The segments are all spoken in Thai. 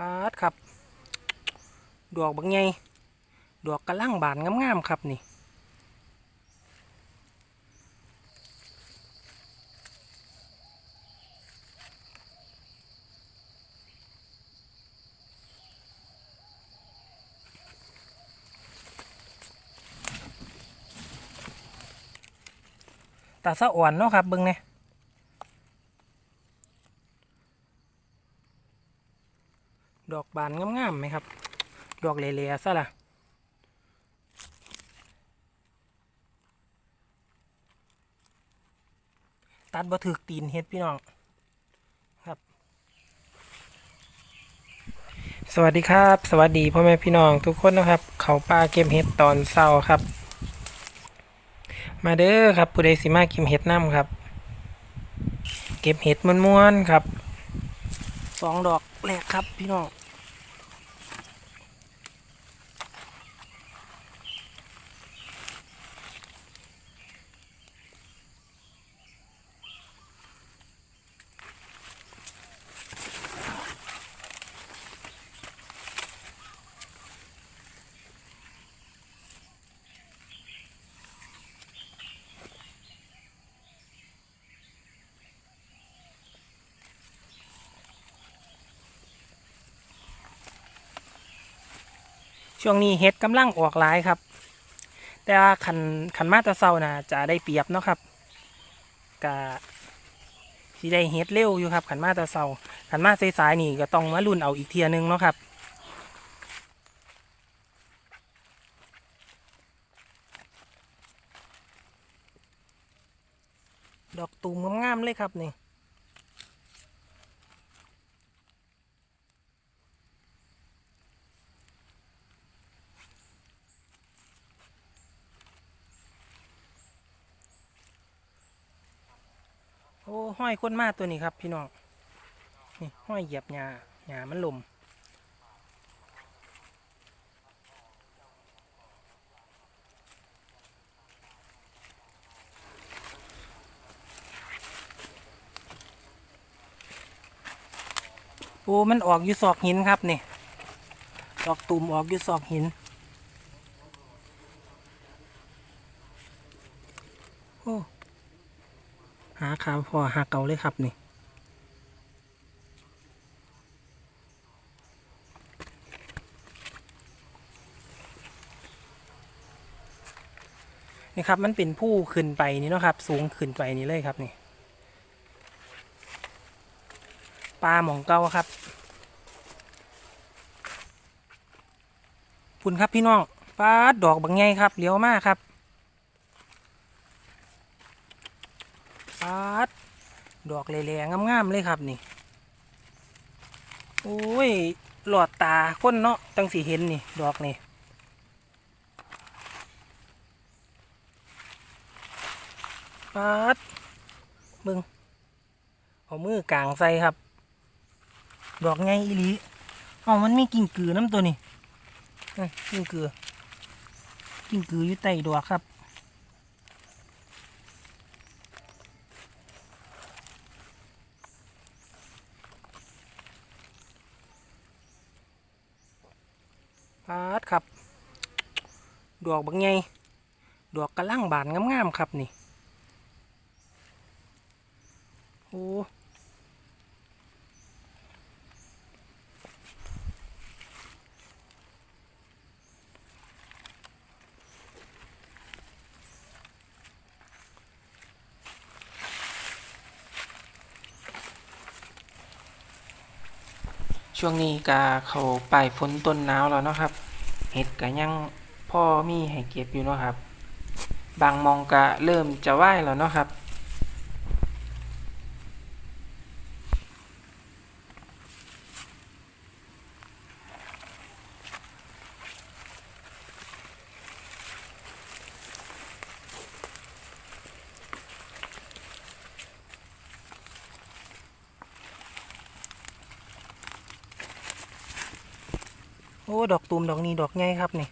ปาดครับ ดอกบางไงดอกกระลังบานงามๆครับนี่ตาสะอ่อนเนาะครับเบิ้งเนี่ย ดอกบานงามๆไหมครับ ดอกเละๆซะล่ะตัดบ่ถึกตีนเฮ็ดพี่น้องครับ สวัสดีครับ สวัสดีพ่อแม่พี่น้องทุกคนนะครับ เขาปลาเก็บเห็ดตอนเช้าครับ มาเด้อครับผู้ใดสิมาเก็บเห็ดน้ำครับ เก็บเห็ดม้วนๆครับสองดอกแรกครับพี่น้อง ช่วงนี้เห็ดกำลังออกหลายครับ แต่ว่าขันขันมาตะเซานะจะได้เปรียบเนาะครับกะสิได้เห็ดเร็วอยู่ครับ ขันมาตะเซาขันมาสายๆนี่ก็ต้องมารุ่นเอาอีกเทียหนึงเนาะครับดอกตูมงามๆเลยครับนี่ อ้ห้อยคนมาตัวนี้ครับ พี่น้องนี่ห้อยเหยียบหญ้าหญ้ามันลมโอ้มันออกอยู่ซอกหินครับนี่ดอกตุ่มออกอยู่ซอกหิน โอ้ หา ขาวพอหาเก่าเลยครับนี่นี่ครับมันเป็นผู้ขึ้นไปนี่เนาะครับ สูงขึ้นไปนี่เลยครับนี่ปลาหมองเก่าครับพุ่นครับพี่น้องปลาดอกบางไงครับเลี้ยวมากครับ ปาดดอก แหล่ๆงามๆเลยครับนี่ โอ้ย หลอดตาคนเนาะจังสีเห็นนี่ ดอกนี่ปาดเบึงเอามือกลางใส่ครับ ดอกไงอีหลีเอามันไมีกิ่งกือน้ำตัวนี่กิ่งกือ กิ่งกืออยู่ใต้ดอกครับ ปาดครับ ด อกบางไงดอกกระลังบานงามๆครับนี่โอ้ช่วงนี้กาเขาปลายฝนต้นหนาวแล้วเนาะครับ เห็ดก็ยัง พ่อมีให้เก็บอยู่เนาะครับ บางมองก็เริ่มจะไหวแล้วเนาะครับ โอ้ ดอกตูมดอกนี้ดอกใหญ่ครับนี่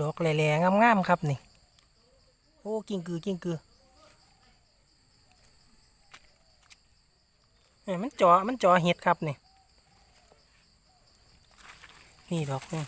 ดอกแหล่ๆงามๆครับนี่ โอ้กิ้งกือกิ้งกือเนี่ยมันจอมันจอเห็ดครับนี่ นี่ดอกนี่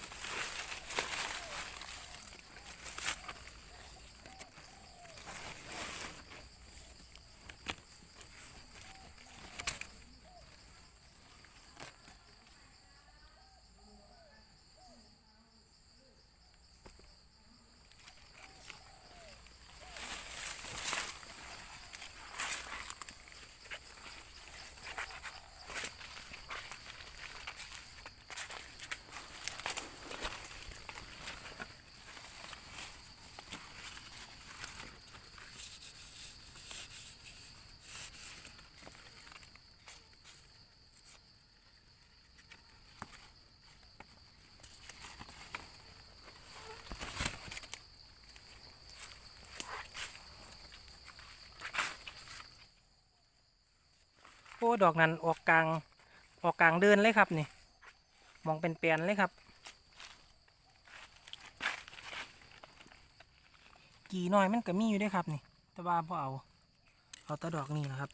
อ้ดอกนั้นออกกลางออกกลางเดินเลยครับนี่ มองเป็นแปลนเลยครับ กี่หน่อยมันก็มีอยู่ด้วยครับนี่ แต่ว่าพอเอา เอาตะดอกนี่นะครับ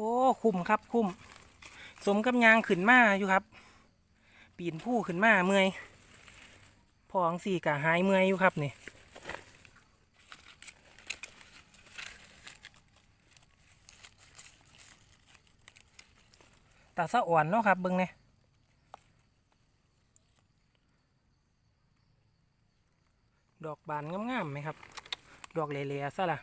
โอ้คุ้มครับคุ้มสมกับยางขึ้นมาอยู่ครับ ปีนผู้ขึ้นมาเมื่อยพองสี่กะหายเมื่อยอยู่ครับนี่ตาสะอ่อนเนาะครับเบิ้งเนี่ยดอกบานงามๆไหมครับ ดอกเละๆซะล่ะ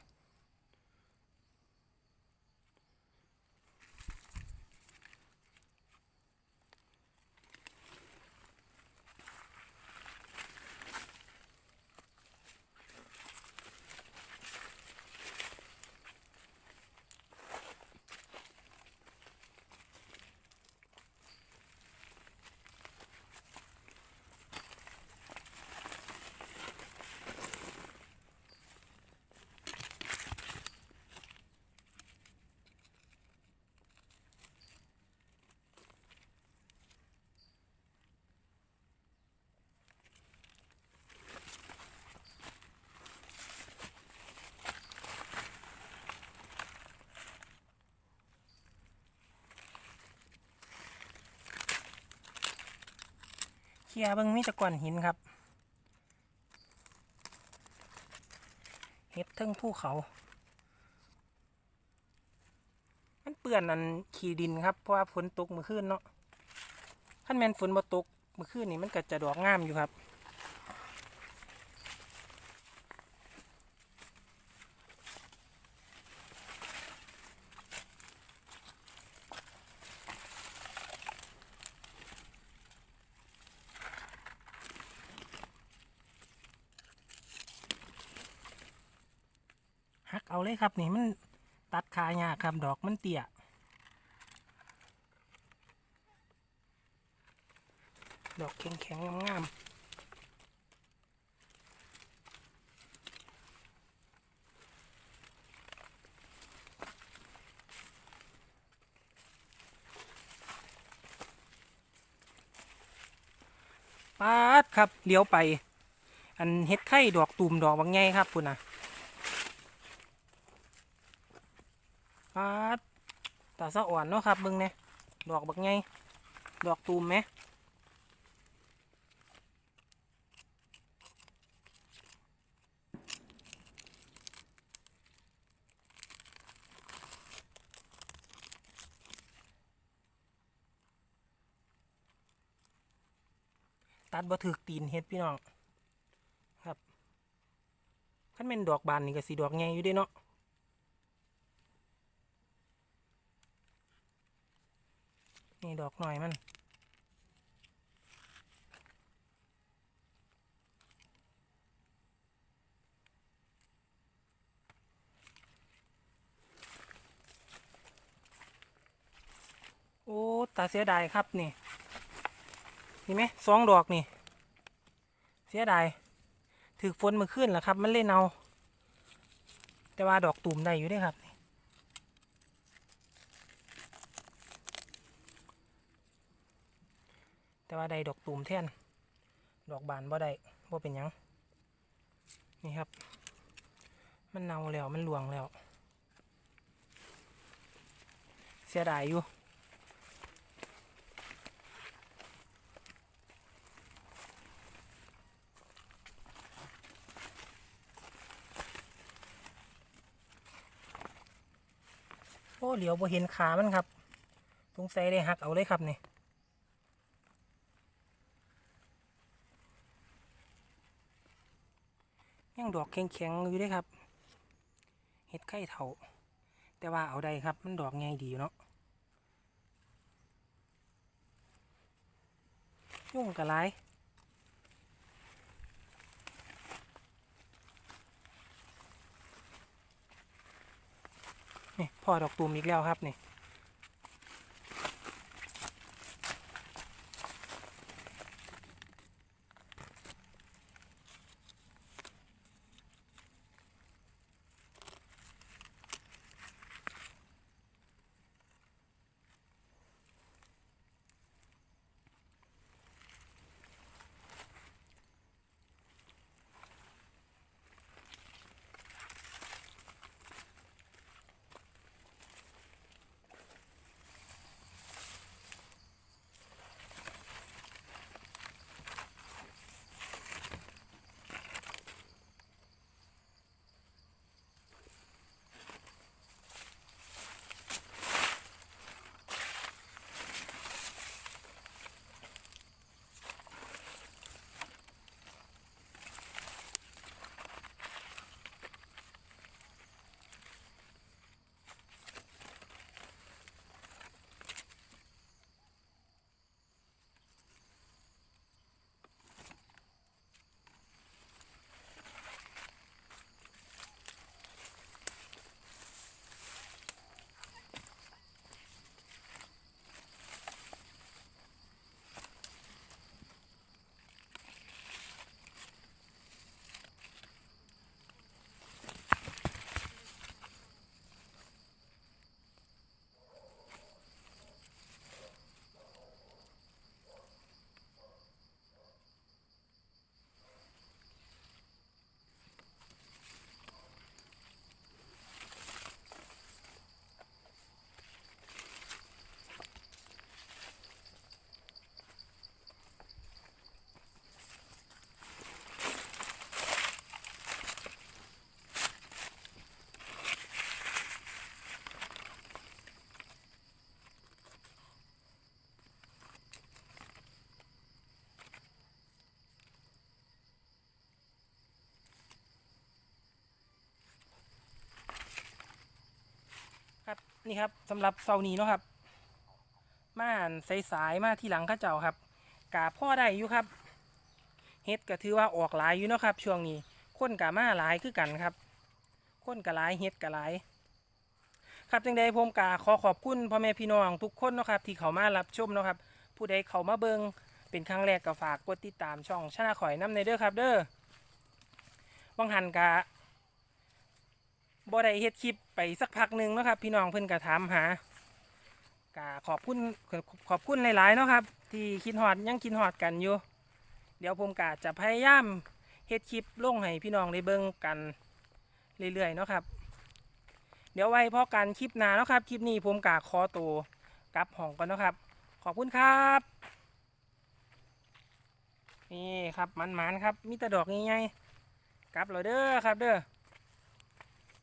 ลียร์เบิ้งมีตะก่อนหินครับ เห็ดเทึงภูเขา มันเปื่อนอันขี้ดินครับ เพราะว่าฝนตกเมื่อคืนเนาะขั้นแมนฝนมาตกเมื่อคืนนี่มันก็จะดอกงามอยู่ครับ เอาเลยครับนี่มันตัดขายากครับดอกมันเตี้ยดอกแข็งแข็งๆงามๆปาดครับเลี้ยวไป อันเฮ็ดไข่ดอกตูมดอกบางไงครับพุ่นนะ สะอ่อนเนาะครับบึงเนี่ยดอกบักไงดอกตูมไหมตัดบ่ถึกตีนเฮ็ดพี่น้อง ครับขั้นเป็นดอกบานนี่ก็สีดอกไงอยู่ด้วยเนาะ ตาเสียดายครับนี่นี่ไหมสองดอกนี่ เสียดายถือฝนมาขึ้นแล้วครับ มันเล่นเอาแต่ว่าดอกตูมได้อยู่ด้วยครับแต่ว่าได้ดอกตูมแท่น ดอกบานบ่ได้บ่เป็นยัง นี่ครับ มันเน่าแล้ว มันหลวงแล้ว เสียดายอยู่ เหลียวบ่เห็นขามันครับสงสัยได้หักเอาเลยครับนี่ยังดอกแข็งๆอยู่เด้ครับ เห็ดไข่เถาแต่ว่าเอาได้ครับ มันดอกไงดีเนาะยุ่งกะไร นี่พ่อดอกตูมอีกแล้วครับนี่ นี่ครับสำหรับเสานี้เนาะครับมาอ่านสายๆมาที่หลังข้าเจ้าครับกาพ่อได้อยู่ครับเฮ็ดก็ถือว่าออกหลายอยู่เนาะครับ ช่วงนี้คนกามาหลายคือกันครับ คนกะหลายเฮ็ดกะหลาย ครับจังใดผมกาขอขอบคุณพ่อแม่พี่น้องทุกคนเนาะครับ ที่เขามารับชมเนาะครับ ผู้ใดเขามาเบิงเป็นครั้งแรกก็ฝากกดติดตามช่องชนะข่อยน้ำในเด้อครับ เด้อวังหันกะ บ่ได้เฮ็ดคลิปไปสักพักหนึ่งเนาะครับ พี่น้องเพิ่นก็ถามหากะขอบคุณขอบคุณหลายๆเนาะครับ ที่คิดฮอดยังคิดฮอดกันอยู่ เดี๋ยวผมกะจะพยายามเฮ็ดคลิปลงให้พี่น้องได้เบิ่งกันเรื่อยๆเนาะครับ เดี๋ยวไว้พอกันคลิปหน้าเนาะครับ คลิปนี้ผมกะขอตัวกลับห้องก่อนเนาะครับ ขอบคุณครับนี่ครับมันๆครับมีแต่ดอกง่ายๆกลับเลยเด้อครับเด้อ